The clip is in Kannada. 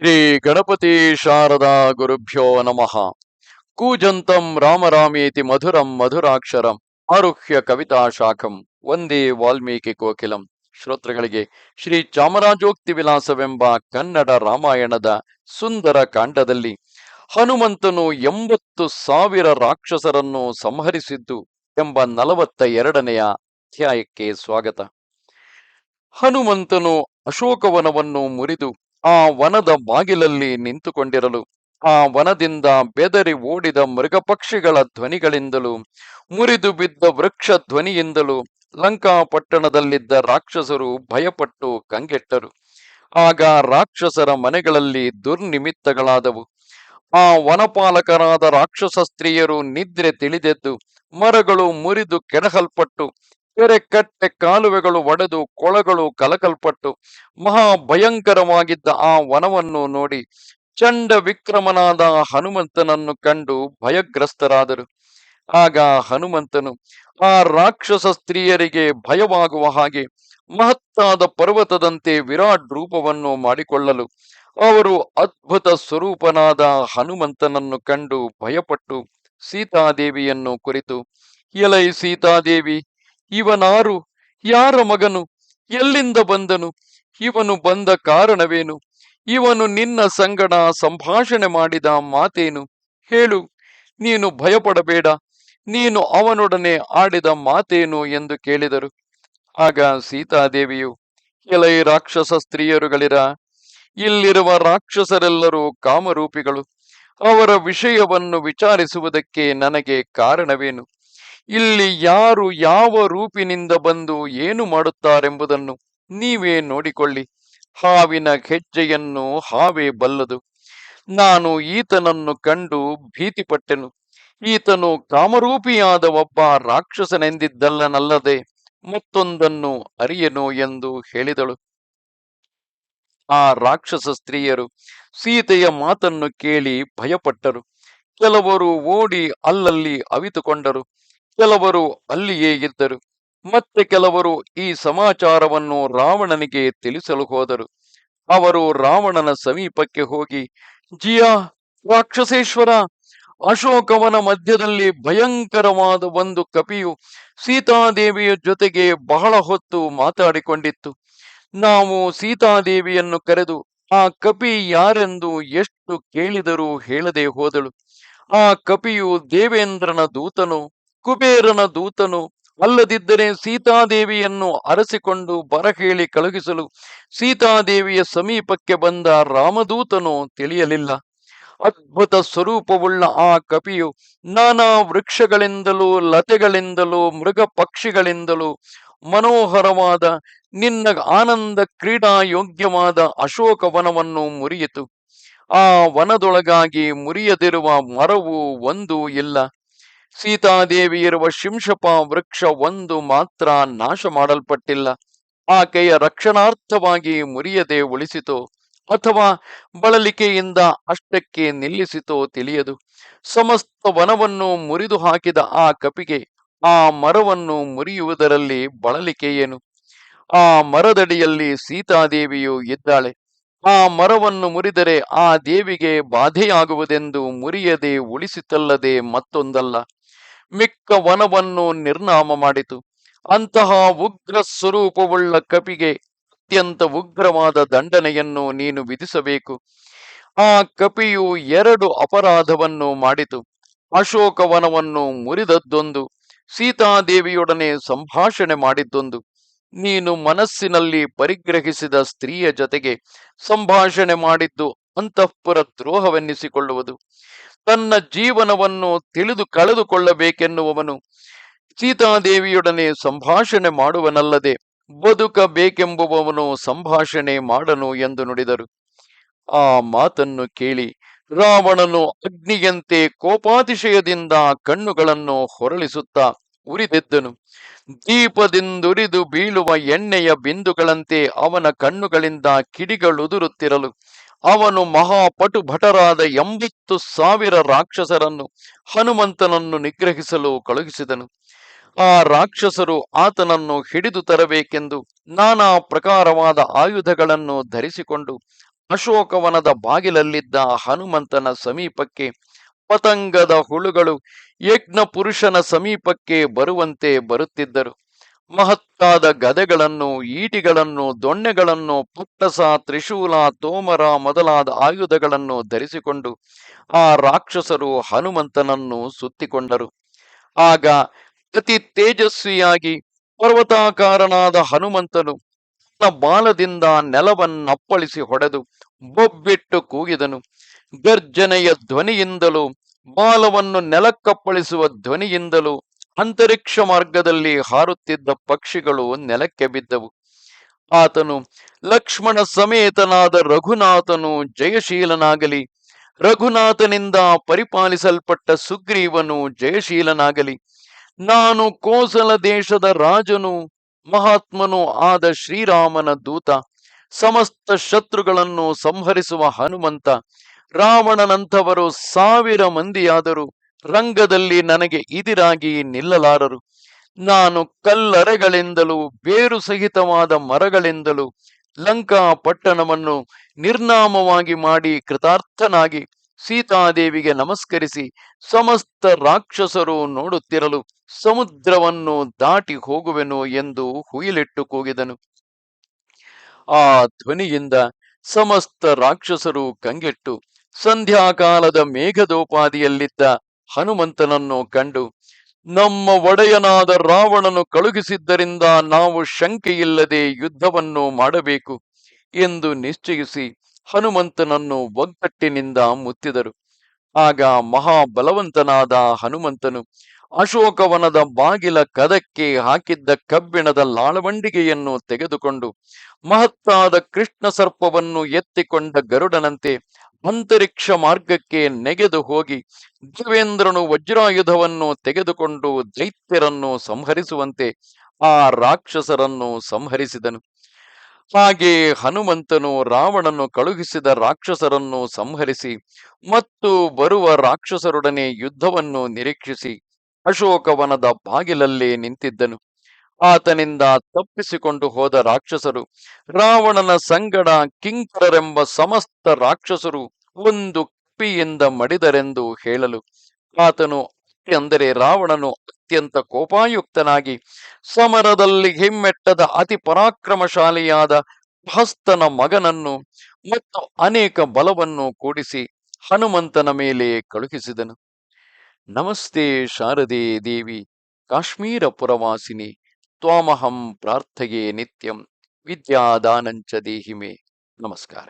ಶ್ರೀ ಗಣಪತಿ ಶಾರದಾ ಗುರುಭ್ಯೋ ನಮಃ. ಕೂಜಂತಂ ರಾಮರಾಮೇತಿ ಮಧುರಂ ಮಧುರಾಕ್ಷರಂ ಆರುಹ್ಯ ಕವಿತಾ ಶಾಖಂ ಒಂದೇ ವಾಲ್ಮೀಕಿ ಕೋಕಿಲಂ. ಶ್ರೋತೃಗಳಿಗೆ ಶ್ರೀ ಚಾಮರಾಜೋಕ್ತಿ ವಿಲಾಸವೆಂಬ ಕನ್ನಡ ರಾಮಾಯಣದ ಸುಂದರ ಕಾಂಡದಲ್ಲಿ ಹನುಮಂತನು ಎಂಬತ್ತು ಸಾವಿರ ರಾಕ್ಷಸರನ್ನು ಸಂಹರಿಸಿದ್ದು ಎಂಬ ನಲವತ್ತ ಎರಡನೆಯ ಅಧ್ಯಾಯಕ್ಕೆ ಸ್ವಾಗತ. ಹನುಮಂತನು ಅಶೋಕವನವನ್ನು ಮುರಿದು ಆ ವನದ ಬಾಗಿಲಲ್ಲಿ ನಿಂತುಕೊಂಡಿರಲು, ಆ ವನದಿಂದ ಬೆದರಿ ಓಡಿದ ಮೃಗಪಕ್ಷಿಗಳ ಧ್ವನಿಗಳಿಂದಲೂ, ಮುರಿದು ಬಿದ್ದ ವೃಕ್ಷ ಧ್ವನಿಯಿಂದಲೂ ಲಂಕಾಪಟ್ಟಣದಲ್ಲಿದ್ದ ರಾಕ್ಷಸರು ಭಯಪಟ್ಟು ಕಂಗೆಟ್ಟರು. ಆಗ ರಾಕ್ಷಸರ ಮನೆಗಳಲ್ಲಿ ದುರ್ನಿಮಿತ್ತಗಳಾದವು. ಆ ವನಪಾಲಕರಾದ ರಾಕ್ಷಸ ಸ್ತ್ರೀಯರು ನಿದ್ರೆ ತಿಳಿದೆದ್ದು, ಮರಗಳು ಮುರಿದು ಕೆಡಹಲ್ಪಟ್ಟು ಕೆರೆ ಕಟ್ಟೆ ಕಾಲುವೆಗಳು ಒಡೆದು ಕೊಳಗಳು ಕಲಕಲ್ಪಟ್ಟು ಮಹಾ ಭಯಂಕರವಾಗಿದ್ದ ಆ ವನವನ್ನು ನೋಡಿ ಚಂಡ ವಿಕ್ರಮನಾದ ಹನುಮಂತನನ್ನು ಕಂಡು ಭಯಗ್ರಸ್ತರಾದರು. ಆಗ ಹನುಮಂತನು, ಆ ರಾಕ್ಷಸ ಸ್ತ್ರೀಯರಿಗೆ ಭಯವಾಗುವ ಹಾಗೆ ಮಹತ್ತಾದ ಪರ್ವತದಂತೆ ವಿರಾಟ್ ರೂಪವನ್ನು ಮಾಡಿಕೊಳ್ಳಲು ಅವರು ಅದ್ಭುತ ಸ್ವರೂಪನಾದ ಹನುಮಂತನನ್ನು ಕಂಡು ಭಯಪಟ್ಟು ಸೀತಾದೇವಿಯನ್ನು ಕುರಿತು, ಎಲೈ ಸೀತಾದೇವಿ ಇವನಾರು? ಯಾರ ಮಗನು? ಎಲ್ಲಿಂದ ಬಂದನು? ಇವನು ಬಂದ ಕಾರಣವೇನು? ಇವನು ನಿನ್ನ ಸಂಗಡ ಸಂಭಾಷಣೆ ಮಾಡಿದ ಮಾತೇನು? ಹೇಳು. ನೀನು ಭಯಪಡಬೇಡ. ನೀನು ಅವನೊಡನೆ ಆಡಿದ ಮಾತೇನು ಎಂದು ಕೇಳಿದರು. ಆಗ ಸೀತಾದೇವಿಯು, ಎಲೈ ರಾಕ್ಷಸ ಸ್ತ್ರೀಯರುಗಳಿರ, ಇಲ್ಲಿರುವ ರಾಕ್ಷಸರೆಲ್ಲರೂ ಕಾಮರೂಪಿಗಳು, ಅವರ ವಿಷಯವನ್ನು ವಿಚಾರಿಸುವುದಕ್ಕೆ ನನಗೆ ಕಾರಣವೇನು? ಇಲ್ಲಿ ಯಾರು ಯಾವ ರೂಪಿನಿಂದ ಬಂದು ಏನು ಮಾಡುತ್ತಾರೆಂಬುದನ್ನು ನೀವೇ ನೋಡಿಕೊಳ್ಳಿ. ಹಾವಿನ ಹೆಜ್ಜೆಯನ್ನು ಹಾವೇ ಬಲ್ಲದು. ನಾನು ಈತನನ್ನು ಕಂಡು ಭೀತಿಪಟ್ಟೆನು. ಈತನು ಕಾಮರೂಪಿಯಾದ ಒಬ್ಬ ರಾಕ್ಷಸನೆಂದಿದ್ದಲ್ಲನಲ್ಲದೆ ಮತ್ತೊಂದನ್ನು ಅರಿಯನು ಎಂದು ಹೇಳಿದಳು. ಆ ರಾಕ್ಷಸ ಸ್ತ್ರೀಯರು ಸೀತೆಯ ಮಾತನ್ನು ಕೇಳಿ ಭಯಪಟ್ಟರು. ಕೆಲವರು ಓಡಿ ಅಲ್ಲಲ್ಲಿ ಅವಿತುಕೊಂಡರು. ಕೆಲವರು ಅಲ್ಲಿಯೇ ಇದ್ದರು. ಮತ್ತೆ ಕೆಲವರು ಈ ಸಮಾಚಾರವನ್ನು ರಾವಣನಿಗೆ ತಿಳಿಸಲು ಹೋದರು. ಅವರು ರಾವಣನ ಸಮೀಪಕ್ಕೆ ಹೋಗಿ, ಜಿಯಾ, ರಾಕ್ಷಸೇಶ್ವರ, ಅಶೋಕವನ ಮಧ್ಯದಲ್ಲಿ ಭಯಂಕರವಾದ ಒಂದು ಕಪಿಯು ಸೀತಾದೇವಿಯ ಜೊತೆಗೆ ಬಹಳ ಹೊತ್ತು ಮಾತಾಡಿಕೊಂಡಿತ್ತು. ನಾವು ಸೀತಾದೇವಿಯನ್ನು ಕರೆದು, ಆ ಕಪಿ ಯಾರೆಂದು ಎಷ್ಟು ಕೇಳಿದರೂ ಹೇಳದೆ ಹೋದಳು. ಆ ಕಪಿಯು ದೇವೇಂದ್ರನ ದೂತನು ಕುಬೇರನ ದೂತನು ಅಲ್ಲದಿದ್ದರೆ ಸೀತಾದೇವಿಯನ್ನು ಅರಸಿಕೊಂಡು ಬರಹೇಳಿ ಕಳುಹಿಸಲು ಸೀತಾದೇವಿಯ ಸಮೀಪಕ್ಕೆ ಬಂದ ರಾಮದೂತನು ತಿಳಿಯಲಿಲ್ಲ. ಅದ್ಭುತ ಸ್ವರೂಪವುಳ್ಳ ಆ ಕಪಿಯು ನಾನಾ ವೃಕ್ಷಗಳಿಂದಲೂ ಲತೆಗಳಿಂದಲೂ ಮೃಗ ಪಕ್ಷಿಗಳಿಂದಲೂ ಮನೋಹರವಾದ ನಿನ್ನ ಆನಂದ ಕ್ರೀಡಾ ಯೋಗ್ಯವಾದ ಅಶೋಕ ವನವನ್ನು ಮುರಿಯಿತು. ಆ ವನದೊಳಗಾಗಿ ಮುರಿಯದಿರುವ ಮರವು ಒಂದು ಇಲ್ಲ. ಸೀತಾದೇವಿ ಇರುವ ಶಿಂಶಪ ವೃಕ್ಷ ಒಂದು ಮಾತ್ರ ನಾಶ ಮಾಡಲ್ಪಟ್ಟಿಲ್ಲ. ಆಕೆಯ ರಕ್ಷಣಾರ್ಥವಾಗಿ ಮುರಿಯದೆ ಉಳಿಸಿತು ಅಥವಾ ಬಳಲಿಕೆಯಿಂದ ಅಷ್ಟಕ್ಕೆ ನಿಲ್ಲಿಸಿತೋ ತಿಳಿಯದು. ಸಮಸ್ತ ವನವನ್ನು ಮುರಿದು ಹಾಕಿದ ಆ ಕಪಿಗೆ ಆ ಮರವನ್ನು ಮುರಿಯುವುದರಲ್ಲಿ ಬಳಲಿಕೆಯೇನು? ಆ ಮರದಡಿಯಲ್ಲಿ ಸೀತಾದೇವಿಯು ಇದ್ದಾಳೆ. ಆ ಮರವನ್ನು ಮುರಿದರೆ ಆ ದೇವಿಗೆ ಬಾಧೆಯಾಗುವುದೆಂದು ಮುರಿಯದೆ ಉಳಿಸಿತಲ್ಲದೆ ಮತ್ತೊಂದಲ್ಲ. ಮಿಕ್ಕ ವನವನ್ನು ನಿರ್ನಾಮ ಮಾಡಿತು. ಅಂತಹ ಉಗ್ರ ಸ್ವರೂಪವುಳ್ಳ ಕಪಿಗೆ ಅತ್ಯಂತ ಉಗ್ರವಾದ ದಂಡನೆಯನ್ನು ನೀನು ವಿಧಿಸಬೇಕು. ಆ ಕಪಿಯು ಎರಡು ಅಪರಾಧವನ್ನು ಮಾಡಿತು. ಅಶೋಕವನವನ್ನು ಮುರಿದದ್ದೊಂದು, ಸೀತಾದೇವಿಯೊಡನೆ ಸಂಭಾಷಣೆ ಮಾಡಿದ್ದೊಂದು. ನೀನು ಮನಸ್ಸಿನಲ್ಲಿ ಪರಿಗ್ರಹಿಸಿದ ಸ್ತ್ರೀಯ ಜೊತೆಗೆ ಸಂಭಾಷಣೆ ಮಾಡಿದ್ದು ಅಂತಃಪುರ ದ್ರೋಹವೆನ್ನಿಸಿಕೊಳ್ಳುವುದು. ತನ್ನ ಜೀವನವನ್ನು ತಿಳಿದು ಕಳೆದುಕೊಳ್ಳಬೇಕೆನ್ನುವನು ಸೀತಾದೇವಿಯೊಡನೆ ಸಂಭಾಷಣೆ ಮಾಡುವನಲ್ಲದೆ ಬದುಕಬೇಕೆಂಬುವವನು ಸಂಭಾಷಣೆ ಮಾಡನು ಎಂದು ನುಡಿದರು. ಆ ಮಾತನ್ನು ಕೇಳಿ ರಾವಣನು ಅಗ್ನಿಯಂತೆ ಕೋಪಾತಿಶಯದಿಂದ ಕಣ್ಣುಗಳನ್ನು ಹೊರಳಿಸುತ್ತಾ ಉರಿದೆದ್ದನು. ದೀಪದಿಂದುರಿದು ಬೀಳುವ ಎಣ್ಣೆಯ ಬಿಂದುಗಳಂತೆ ಅವನ ಕಣ್ಣುಗಳಿಂದ ಕಿಡಿಗಳುದುರುತ್ತಿರಲು ಅವನು ಮಹಾಪಟು ಭಟರಾದ ಎಂಬತ್ತು ಸಾವಿರ ರಾಕ್ಷಸರನ್ನು ಹನುಮಂತನನ್ನು ನಿಗ್ರಹಿಸಲು ಕಳುಹಿಸಿದನು. ಆ ರಾಕ್ಷಸರು ಆತನನ್ನು ಹಿಡಿದು ತರಬೇಕೆಂದು ನಾನಾ ಪ್ರಕಾರವಾದ ಆಯುಧಗಳನ್ನು ಧರಿಸಿಕೊಂಡು ಅಶೋಕವನದ ಬಾಗಿಲಲ್ಲಿದ್ದ ಹನುಮಂತನ ಸಮೀಪಕ್ಕೆ ಪತಂಗದ ಹುಳುಗಳು ಯಜ್ಞ ಸಮೀಪಕ್ಕೆ ಬರುವಂತೆ ಬರುತ್ತಿದ್ದರು. ಮಹತ್ತಾದ ಗದೆಗಳನ್ನು, ಈಟಿಗಳನ್ನು, ದೊಣ್ಣೆಗಳನ್ನು, ಪುಟ್ಟಸ, ತ್ರಿಶೂಲ, ತೋಮರ ಮೊದಲಾದ ಆಯುಧಗಳನ್ನು ಧರಿಸಿಕೊಂಡು ಆ ರಾಕ್ಷಸರು ಹನುಮಂತನನ್ನು ಸುತ್ತಿಕೊಂಡರು. ಆಗ ಅತಿ ತೇಜಸ್ವಿಯಾಗಿ ಪರ್ವತಾಕಾರನಾದ ಹನುಮಂತನು ತನ್ನ ಬಾಲದಿಂದ ನೆಲವನ್ನಪ್ಪಳಿಸಿ ಹೊಡೆದು ಬೊಬ್ಬಿಟ್ಟು ಕೂಗಿದನು. ಗರ್ಜನೆಯ ಧ್ವನಿಯಿಂದಲೂ, ಬಾಲವನ್ನು ನೆಲಕ್ಕಪ್ಪಳಿಸುವ ಧ್ವನಿಯಿಂದಲೂ ಅಂತರಿಕ್ಷ ಮಾರ್ಗದಲ್ಲಿ ಹಾರುತ್ತಿದ್ದ ಪಕ್ಷಿಗಳು ನೆಲಕ್ಕೆ ಬಿದ್ದವು. ಆತನು, ಲಕ್ಷ್ಮಣ ಸಮೇತನಾದ ರಘುನಾಥನು ಜಯಶೀಲನಾಗಲಿ. ರಘುನಾಥನಿಂದ ಪರಿಪಾಲಿಸಲ್ಪಟ್ಟ ಸುಗ್ರೀವನು ಜಯಶೀಲನಾಗಲಿ. ನಾನು ಕೋಸಲ ದೇಶದ ರಾಜನು, ಮಹಾತ್ಮನು ಆದ ಶ್ರೀರಾಮನ ದೂತ. ಸಮಸ್ತ ಶತ್ರುಗಳನ್ನು ಸಂಹರಿಸುವ ಹನುಮಂತ. ರಾವಣನಂಥವರು ಸಾವಿರ ಮಂದಿಯಾದರೂ. ರಂಗದಲ್ಲಿ ನನಗೆ ಇದಿರಾಗಿ ನಿಲ್ಲಲಾರರು. ನಾನು ಕಲ್ಲರೆಗಳಿಂದಲೂ, ಬೇರು ಸಹಿತವಾದ ಮರಗಳಿಂದಲೂ ಲಂಕಾ ಪಟ್ಟಣವನ್ನು ನಿರ್ನಾಮವಾಗಿ ಮಾಡಿ ಕೃತಾರ್ಥನಾಗಿ ಸೀತಾದೇವಿಗೆ ನಮಸ್ಕರಿಸಿ ಸಮಸ್ತ ರಾಕ್ಷಸರು ನೋಡುತ್ತಿರಲು ಸಮುದ್ರವನ್ನು ದಾಟಿ ಹೋಗುವೆನು ಎಂದು ಹುಯಿಲಿಟ್ಟು ಕೂಗಿದನು. ಆ ಧ್ವನಿಯಿಂದ ಸಮಸ್ತ ರಾಕ್ಷಸರು ಕಂಗೆಟ್ಟು, ಸಂಧ್ಯಾಕಾಲದ ಮೇಘದೋಪಾದಿಯಲ್ಲಿದ್ದ ಹನುಮಂತನನ್ನು ಕಂಡು, ನಮ್ಮ ಒಡೆಯನಾದ ರಾವಣನು ಕಳುಹಿಸಿದ್ದರಿಂದ ನಾವು ಶಂಕೆಯಿಲ್ಲದೆ ಯುದ್ಧವನ್ನು ಮಾಡಬೇಕು ಎಂದು ನಿಶ್ಚಯಿಸಿ ಹನುಮಂತನನ್ನು ಒಗ್ಗಟ್ಟಿನಿಂದ ಮುತ್ತಿದರು. ಆಗ ಮಹಾಬಲವಂತನಾದ ಹನುಮಂತನು ಅಶೋಕವನದ ಬಾಗಿಲ ಕದಕ್ಕೆ ಹಾಕಿದ್ದ ಕಬ್ಬಿಣದ ಲಾಳವಂಡಿಗೆಯನ್ನು ತೆಗೆದುಕೊಂಡು ಮಹತ್ತಾದ ಕೃಷ್ಣ ಸರ್ಪವನ್ನು ಎತ್ತಿಕೊಂಡ ಗರುಡನಂತೆ ಅಂತರಿಕ್ಷ ಮಾರ್ಗಕ್ಕೆ ನೆಗೆದು ಹೋಗಿ ದೇವೇಂದ್ರನು ವಜ್ರಾಯುಧವನ್ನು ತೆಗೆದುಕೊಂಡು ದೈತ್ಯರನ್ನು ಸಂಹರಿಸುವಂತೆ ಆ ರಾಕ್ಷಸರನ್ನು ಸಂಹರಿಸಿದನು. ಹಾಗೆ ಹನುಮಂತನು ರಾವಣನು ಕಳುಹಿಸಿದ ರಾಕ್ಷಸರನ್ನು ಸಂಹರಿಸಿ ಮತ್ತು ಬರುವ ರಾಕ್ಷಸರೊಡನೆ ಯುದ್ಧವನ್ನು ನಿರೀಕ್ಷಿಸಿ ಅಶೋಕವನದ ಬಾಗಿಲಲ್ಲೇ ನಿಂತಿದ್ದನು. ಆತನಿಂದ ತಪ್ಪಿಸಿಕೊಂಡು ಹೋದ ರಾಕ್ಷಸರು, ರಾವಣನ ಸಂಗಡ ಕಿಂಕರರೆಂಬ ಸಮಸ್ತ ರಾಕ್ಷಸರು ಒಂದು ಕಪಿಯಿಂದ ಮಡಿದರೆಂದು ಹೇಳಲು ಆತನು ಅಂದರೆ ರಾವಣನು ಅತ್ಯಂತ ಕೋಪಾಯುಕ್ತನಾಗಿ ಸಮರದಲ್ಲಿ ಹಿಮ್ಮೆಟ್ಟದ ಅತಿ ಪರಾಕ್ರಮಶಾಲಿಯಾದ ಹಸ್ತನ ಮಗನನ್ನು ಮತ್ತು ಅನೇಕ ಬಲವನ್ನು ಕೂಡಿಸಿ ಹನುಮಂತನ ಮೇಲೆ ಕಳುಹಿಸಿದನು. ನಮಸ್ತೆ ಶಾರದೆ ದೇವಿ, ಕಾಶ್ಮೀರ ಪುರವಾಸಿನಿ. ತ್ವಾಮಹಂ ಪ್ರಾರ್ಥಯೇ ನಿತ್ಯಂ ವಿದ್ಯಾದಾನಂಚ ದೇಹಿಮೆ. ನಮಸ್ಕಾರ.